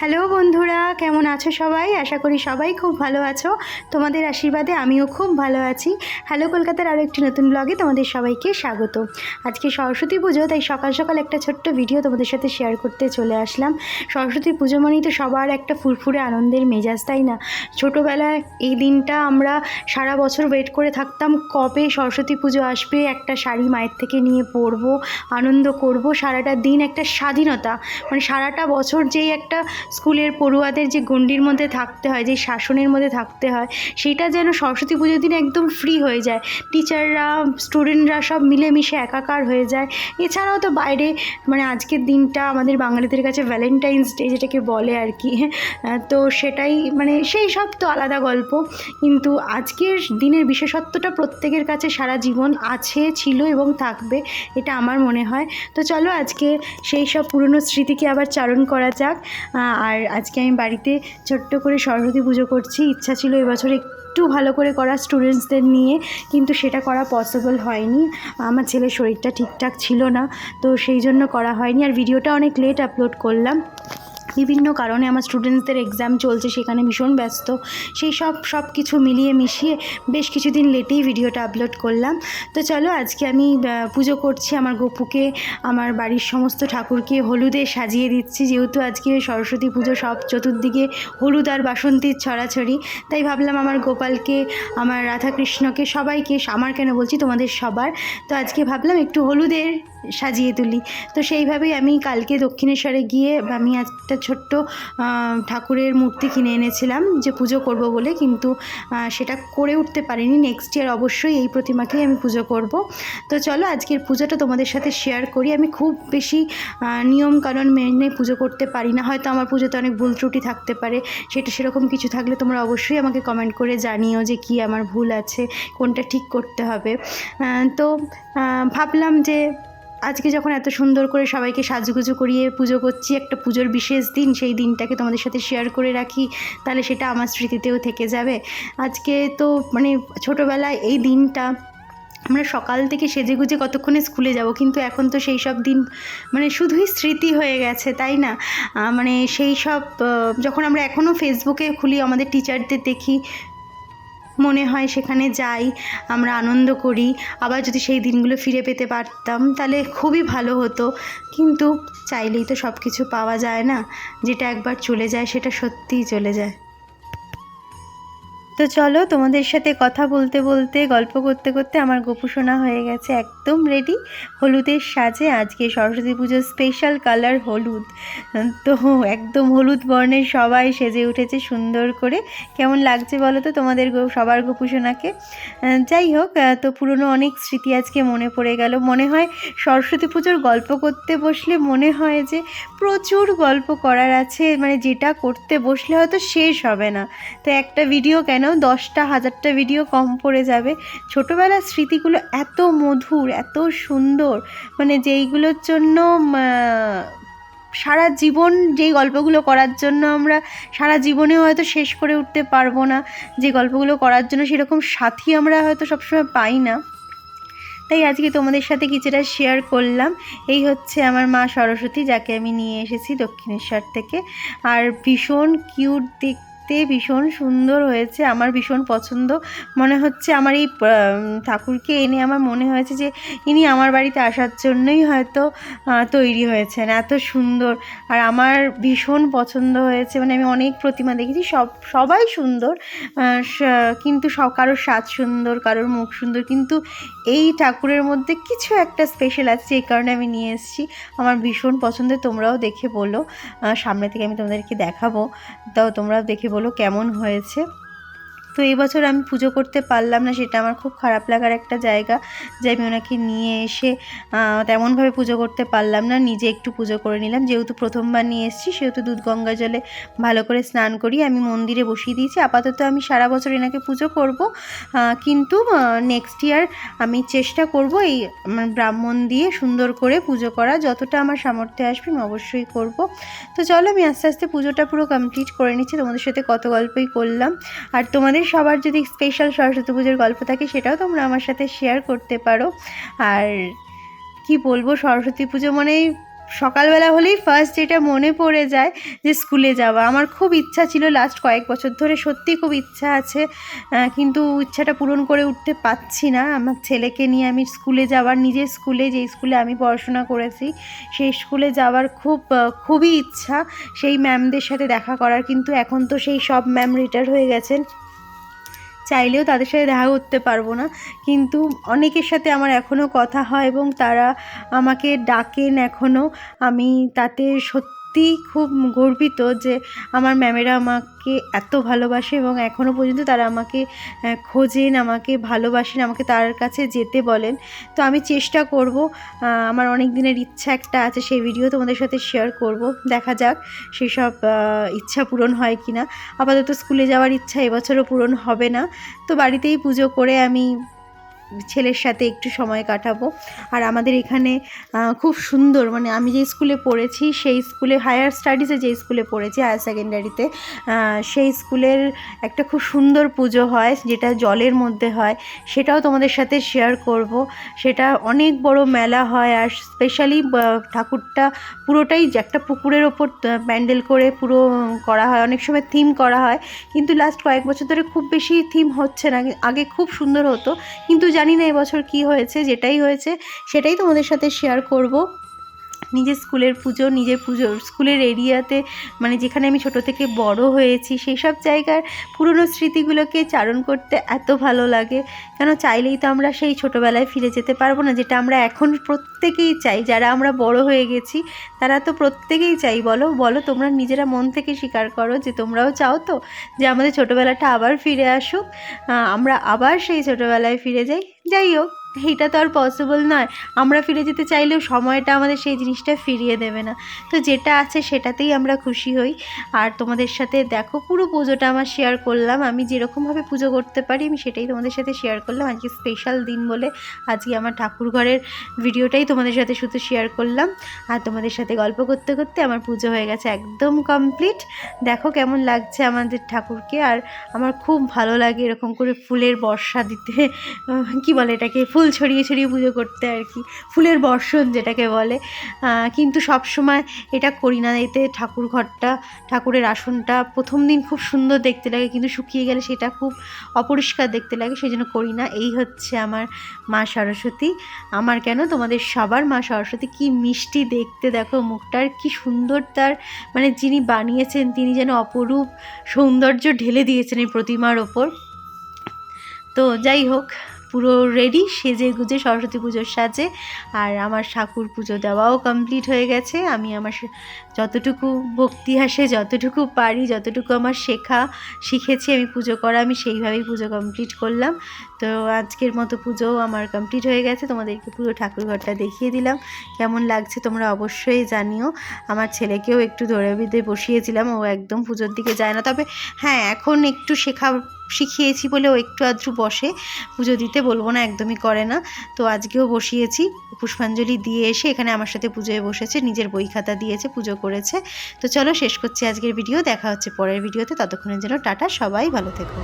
Hello বন্ধুরা, কেমন আছো সবাই? আশা করি সবাই খুব ভালো আছো। তোমাদের আশীর্বাদে আমিও খুব ভালো আছি। হ্যালো কলকাতার আরও একটি নতুন ব্লগে তোমাদের সবাইকে স্বাগত। আজকে সরস্বতী পুজো, তাই সকাল সকাল একটা ছোট্ট ভিডিও তোমাদের সাথে শেয়ার করতে চলে আসলাম। সরস্বতী পুজো মানেই তো সবার একটা ফুরফুরে আনন্দের মেজাজ, তাই না? ছোটোবেলায় এই দিনটা আমরা সারা বছর ওয়েট করে থাকতাম, কবে সরস্বতী পুজো আসবে, একটা শাড়ি মায়ের থেকে নিয়ে পরবো, আনন্দ করব, সারাটা দিন একটা স্বাধীনতা। মানে সারাটা বছর যেই একটা স্কুলের পড়ুয়াদের যে গণ্ডির মধ্যে থাকতে হয় যে শাসনের মধ্যে থাকতে হয় সেটা যেন সরস্বতী পুজোর দিন একদম ফ্রি হয়ে যায়। টিচাররা স্টুডেন্টরা সব মিলেমিশে একাকার হয়ে যায়। এছাড়াও তো বাইরে মানে আজকের দিনটা আমাদের বাঙালিদের কাছে ভ্যালেন্টাইন্স ডে যেটাকে বলে আর কি আহ, তো সেটাই মানে সেই সব তো আলাদা গল্প। কিন্তু আজকের দিনের বিশেষত্বটা প্রত্যেকের কাছে সারা জীবন আছে ছিল এবং থাকবে এটা আমার মনে হয়। তো চলো আজকে সেই সব পুরনো স্মৃতিকে আবার চারণ করা যাক। আর আজকে আমি বাড়িতে ছোট্ট করে সরস্বতী পুজো করছি। ইচ্ছা ছিল এবছর একটু ভালো করে করা স্টুডেন্টসদের নিয়ে, কিন্তু সেটা করা পসিবল হয়নি। আমার ছেলের শরীরটা ঠিকঠাক ছিল না, তো সেই জন্য করা হয়নি। আর ভিডিওটা অনেক লেট আপলোড করলাম। বিভিন্ন কারণে আমার স্টুডেন্টসদের এক্সাম চলছে, সেখানে ভীষণ ব্যস্ত। সেই সব সব কিছু মিলিয়ে মিশিয়ে বেশ কিছুদিন লেটেই ভিডিওটা আপলোড করলাম। তো চলো আজকে আমি পুজো করছি আমার গপুকে, আমার বাড়ির সমস্ত ঠাকুরকে হলুদে সাজিয়ে দিচ্ছি। যেহেতু আজকে সরস্বতী পুজো সব চতুর্দিকে হলুদ আর বাসন্তীর ছড়াছড়ি, তাই ভাবলাম আমার গোপালকে, আমার রাধাকৃষ্ণকে, সবাইকে, আমার কেন বলছি তোমাদের সবার, তো আজকে ভাবলাম একটু হলুদের সাজিয়ে তুলি। তো সেইভাবেই আমি কালকে দক্ষিণেশ্বরে গিয়ে আমি একটা ছোট্ট ঠাকুরের মূর্তি কিনে এনেছিলাম যে পুজো করব বলে। কিন্তু সেটা করে উঠতে পারিনি। নেক্সট ইয়ার অবশ্যই এই প্রতিমাকেই আমি পুজো করব। তো চলো আজকের পুজোটা তোমাদের সাথে শেয়ার করি। আমি খুব বেশি আহ, নিয়ম কানুন মেনে পুজো করতে পারি না। হয়তো আমার পুজোতে অনেক ভুল ত্রুটি থাকতে পারে। সেটা সেরকম কিছু থাকলে তোমরা অবশ্যই আমাকে কমেন্ট করে জানিও যে কি আমার ভুল আছে কোনটা ঠিক করতে হবে। তো ভাবলাম যে আজকে যখন এত সুন্দর করে সবাইকে সাজুগুজু করিয়ে পুজো করছি, একটা পুজোর বিশেষ দিন, সেই দিনটাকে তোমাদের সাথে শেয়ার করে রাখি, তাহলে সেটা আমার স্মৃতিতেও থেকে যাবে। আজকে তো মানে ছোটোবেলায় এই দিনটা আমরা সকাল থেকে সেজে গুজে কতক্ষণে স্কুলে যাব, কিন্তু এখন তো সেই সব দিন মানে শুধুই স্মৃতি হয়ে গেছে, তাই না? মানে সেই সব যখন আমরা এখনও ফেসবুকে খুলি, আমাদের টিচারদের দেখি মনে হয় সেখানে যাই, আমরা আনন্দ করি। আবার যদি সেই দিনগুলো ফিরে পেতে পারতাম, তাহলে খুবই ভালো হতো। কিন্তু চাইলেই তো সব কিছু পাওয়া যায় না। যেটা একবার চলে যায়, সেটা সত্যিই চলে যায়। তো চলো তোমাদের সাথে কথা বলতে বলতে, গল্প করতে করতে আমার গোপুসোনা হয়ে গেছে একদম রেডি হলুদের সাজে আজকে সরস্বতী পুজোর স্পেশাল কালার হলুদ। তো একদম হলুদ বর্ণের সবাই সেজে উঠেছে সুন্দর করে। কেমন লাগছে বলো তো তোমাদের সবার গোপুসোনাকে যাই হোক তো পুরনো অনেক স্মৃতি আজকে মনে পড়ে গেল। মনে হয় সরস্বতী পুজোর গল্প করতে বসলে মনে হয় যে প্রচুর গল্প করার আছে। মানে যেটা করতে বসলে হয়তো শেষ হবে না। তো একটা ভিডিও কেন দশটা, হাজারটা ভিডিও কম পড়ে যাবে। ছোটোবেলার স্মৃতিগুলো এত মধুর, এত সুন্দর মানে যেইগুলোর জন্য সারা জীবন যেই গল্পগুলো করার জন্য আমরা সারা জীবনে হয়তো শেষ করে উঠতে পারব না, যে গল্পগুলো করার জন্য সেরকম সাথী আমরা হয়তো সবসময় পাই না। তাই আজকে তোমাদের সাথে কিছুটা শেয়ার করলাম। এই হচ্ছে আমার মা সরস্বতী, যাকে আমি নিয়ে এসেছি দক্ষিণেশ্বর থেকে। আর ভীষণ কিউট দেখতে ভীষণ সুন্দর হয়েছে, আমার ভীষণ পছন্দ। মনে হচ্ছে আমার এই ঠাকুরকে এনে আমার মনে হয়েছে যে ইনি আমার বাড়িতে আসার জন্যই হয়তো তৈরি হয়েছেন, এত সুন্দর। আর আমার ভীষণ পছন্দ হয়েছে মানে আমি অনেক প্রতিমা দেখেছি, সব, সবাই সুন্দর কিন্তু সব, কারোর স্বাদ সুন্দর, কারোর মুখ সুন্দর, কিন্তু এই ঠাকুরের মধ্যে কিছু একটা স্পেশাল আছে, এই কারণে আমি নিয়ে এসেছি। আমার ভীষণ পছন্দের, তোমরাও দেখে বলো সামনে থেকে আমি তোমাদেরকে দেখাবো। তাও তোমরাও দেখে বলো। কেমন হয়েছে? তো এই বছর আমি পুজো করতে পারলাম না, সেটা আমার খুব খারাপ লাগার একটা জায়গা যে আমি ওনাকে নিয়ে এসে তেমনভাবে পুজো করতে পারলাম না, নিজে একটু পুজো করে নিলাম। যেহেতু প্রথমবার নিয়ে এসেছি, সেহেতু দুধ গঙ্গা জলে ভালো করে স্নান করি, আমি মন্দিরে বসিয়ে দিয়েছি। আপাতত আমি সারা বছর এনাকে পুজো করব কিন্তু নেক্সট ইয়ার আমি চেষ্টা করব এই আমার ব্রাহ্মণ দিয়ে সুন্দর করে পুজো করা, যতটা আমার সামর্থ্যে আসবে আমি অবশ্যই করব। তো চলো আমি আস্তে আস্তে পুজোটা পুরো কমপ্লিট করে নিচ্ছি। তোমাদের সাথে কত গল্পই করলাম। আর তোমাদের সবার যদি স্পেশাল সরস্বতী পুজোর গল্প থাকে, সেটাও তোমরা আমার সাথে শেয়ার করতে পারো। আর কি বলব, সরস্বতী পুজো মানেই সকালবেলা হলেই ফার্স্ট যেটা মনে পড়ে যায় যে স্কুলে যাওয়া। আমার খুব ইচ্ছা ছিল লাস্ট কয়েক বছর ধরে, সত্যি খুব ইচ্ছা আছে। কিন্তু ইচ্ছাটা পূরণ করে উঠতে পারছি না। আমার ছেলেকে নিয়ে আমি স্কুলে যাওয়ার, নিজের স্কুলে যে স্কুলে আমি পড়াশোনা করেছি, সেই স্কুলে যাওয়ার খুব খুবই ইচ্ছা। সেই ম্যামদের সাথে দেখা করার, কিন্তু এখন তো সেই সব ম্যাম রিটায়ার হয়ে গেছেন। চাইলেও তাদের সাথে দেখা করতে পারব না। কিন্তু অনেকের সাথে আমার এখনও কথা হয় এবং তারা আমাকে ডাকেন এখনও আমি তাতে সত্যি খুব গর্বিত যে আমার ম্যামেরা আমাকে এত ভালোবাসে এবং এখনও পর্যন্ত তারা আমাকে খোঁজেন, আমাকে ভালোবাসেন, আমাকে তার কাছে যেতে বলেন। তো আমি চেষ্টা করব আমার অনেক দিনের ইচ্ছা একটা আছে, সেই ভিডিও তোমাদের সাথে শেয়ার করব। দেখা যাক সেসব ইচ্ছা পূরণ হয় কি না আপাতত স্কুলে যাওয়ার ইচ্ছা এবছরও পূরণ হবে না। তো বাড়িতেই পুজো করে আমি ছেলের সাথে একটু সময় কাটাবো। আর আমাদের এখানে খুব সুন্দর মানে আমি যে স্কুলে পড়েছি, সেই স্কুলে, হায়ার স্টাডিজে যে স্কুলে পড়েছি, হায়ার সেকেন্ডারিতে সেই স্কুলের একটা খুব সুন্দর পুজো হয়, যেটা জলের মধ্যে হয়। সেটাও তোমাদের সাথে শেয়ার করব। সেটা অনেক বড় মেলা হয়, আর স্পেশালি ঠাকুরটা পুরোটাই একটা পুকুরের ওপর প্যান্ডেল করে পুরো করা হয়। অনেক সময় থিম করা হয়, কিন্তু লাস্ট কয়েক বছর ধরে খুব বেশি থিম হচ্ছে না। আগে খুব সুন্দর হতো, কিন্তু জানি না এবছর কি হয়েছে যেটাই হয়েছে সেটাই তোমাদের সাথে শেয়ার করব। নিজের স্কুলের পুজো, নিজের পুজো, স্কুলের এরিয়াতে মানে যেখানে আমি ছোট থেকে বড় হয়েছি, সেই সব জায়গার পুরনো স্মৃতিগুলোকে চারণ করতে এত ভালো লাগে। কেন চাইলেই তো আমরা সেই ছোটোবেলায় ফিরে যেতে পারব না, যেটা আমরা এখন প্রত্যেকেই চাই। যারা আমরা বড় হয়ে গেছি, তারা তো প্রত্যেকেই চাই, বলো। বলো, তোমরা নিজেরা মন থেকে স্বীকার করো যে তোমরাও চাও তো যে আমাদের ছোটোবেলাটা আবার ফিরে আসুক। আমরা আবার সেই ছোটোবেলায় ফিরে যাই। যাই হোক। এইটা তো আর পসিবল নয়। আমরা ফিরে যেতে চাইলেও সময়টা আমাদের সেই জিনিসটা ফিরিয়ে দেবে না। তো যেটা আছে সেটাতেই আমরা খুশি হই। আর তোমাদের সাথে দেখো, পুরো পুজোটা আমার শেয়ার করলাম। আমি যেরকমভাবে পুজো করতে পারি, আমি সেটাই তোমাদের সাথে শেয়ার করলাম। আজকে স্পেশাল দিন বলে আজকে আমার ঠাকুর ঘরের ভিডিওটাই তোমাদের সাথে শুধু শেয়ার করলাম। আর তোমাদের সাথে গল্প করতে করতে আমার পুজো হয়ে গেছে একদম কমপ্লিট দেখো কেমন লাগছে আমাদের ঠাকুরকে। আর আমার খুব ভালো লাগে এরকম করে ফুলের বর্ষা দিতে। কি বলে এটাকে? ফুল ছড়িয়ে ছড়িয়ে পুজো করতে আর কি। ফুলের বর্ষণ যেটাকে বলে। কিন্তু সব সময় এটা করি না। এতে ঠাকুর ঘরটা, ঠাকুরের আসনটা প্রথম দিন খুব সুন্দর দেখতে লাগে, কিন্তু শুকিয়ে গেলে সেটা খুব অপরিষ্কার দেখতে লাগে সেই জন্য করি না। এই হচ্ছে আমার মা সরস্বতী। আমার কেন? তোমাদের সবার মা সরস্বতী। কি মিষ্টি দেখতে, দেখো মুখটার কি সুন্দর তার মানে যিনি বানিয়েছেন, তিনি যেন অপরূপ সৌন্দর্য ঢেলে দিয়েছেন এই প্রতিমার ওপর। তো যাই হোক পুরো রেডি সেজে গুজে সরস্বতী পুজোর সাজে। আর আমার ঠাকুর পুজো দেওয়াও কমপ্লিট হয়ে গেছে। আমি আমার যতটুকু ভক্তি আসে, যতটুকু পারি, যতটুকু আমার শেখা শিখেছি আমি পুজো করা, আমি সেইভাবেই পুজো কমপ্লিট করলাম। তো আজকের মতো পুজো আমার কমপ্লিট হয়ে গেছে। তোমাদেরকে পুরো ঠাকুর ঘরটা দেখিয়ে দিলাম। কেমন লাগছে তোমরা অবশ্যই জানিও। আমার ছেলেকেও একটু ধরে বেঁধে বসিয়েছিলাম। ও একদম পুজোর দিকে যায় না। তবে হ্যাঁ এখন একটু শেখা শিখিয়েছি বলে ও একটু আধটু বসে। পুজো দিতে বলব না, একদমই করে না। তো আজকেও বসিয়েছি। পুষ্পাঞ্জলি দিয়ে এসে এখানে আমার সাথে পুজোয় বসেছে, নিজের বই খাতা দিয়েছে, পুজো করেছে। তো চলো শেষ করছি আজকের ভিডিও, দেখা হচ্ছে পরের ভিডিওতে। ততক্ষণের জন্য টাটা, সবাই ভালো থেকো।